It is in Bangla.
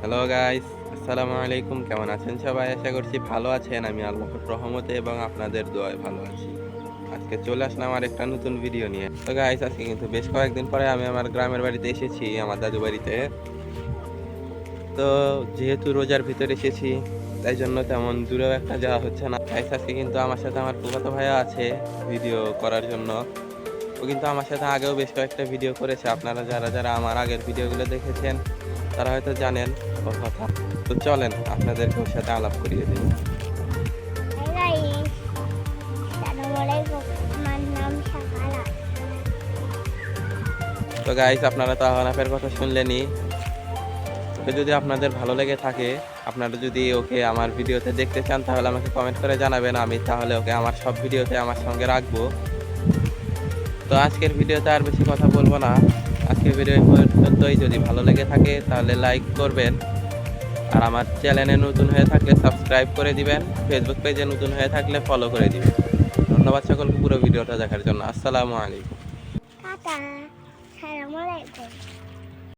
হ্যালো গাইস আসসালামু আলাইকুম কেমন আছেন সবাই? আশা করছি ভালো আছেন। আমি আল্লাহর রহমতে এবং আপনাদের দোয়ায় ভালো আছি। আজকে চলে আসলাম আমার একটা নতুন ভিডিও নিয়ে। তো গাইস আজকে কিন্তু বেশ কয়েকদিন পরে আমি আমার গ্রামের বাড়িতে এসেছি, আমার দাদু বাড়িতে। তো যেহেতু রোজার ভিতরে এসেছি, তাই জন্য তেমন দূরেও একটা যাওয়া হচ্ছে না। গাইস আজকে কিন্তু আমার সাথে আমার ফুফাতো ভাইয়া আছে ভিডিও করার জন্য। ও কিন্তু আমার সাথে আগেও বেশ কয়েকটা ভিডিও করেছে। আপনারা যারা যারা আমার আগের ভিডিওগুলো দেখেছেন তারা হয়তো জানেন ওর কথা তো চলেন আপনাদেরকে ওর সাথে আলাপ করিয়ে শাহালা তো গাইস আপনারা তো আহনাফের কথা শুনলেনই। ওকে যদি আপনাদের ভালো লেগে থাকে, আপনারা যদি ওকে আমার ভিডিওতে দেখতে চান, তাহলে আমাকে কমেন্ট করে জানাবেন, আমি তাহলে ওকে আমার সব ভিডিওতে আমার সঙ্গে রাখব। তো আজকের ভিডিওতে আর বেশি কথা বলব না। আজকের ভিডিও পর্যন্তই। যদি ভালো লেগে থাকে, তাহলে লাইক করবেন। আর আমার চ্যানেলে নতুন হয়ে থাকলে সাবস্ক্রাইব করে দিবেন। ফেসবুক পেজে নতুন হয়ে থাকলে ফলো করে দিবেন। ধন্যবাদ সকলকে পুরো ভিডিওটা দেখার জন্য। আসসালামু আলাইকুম।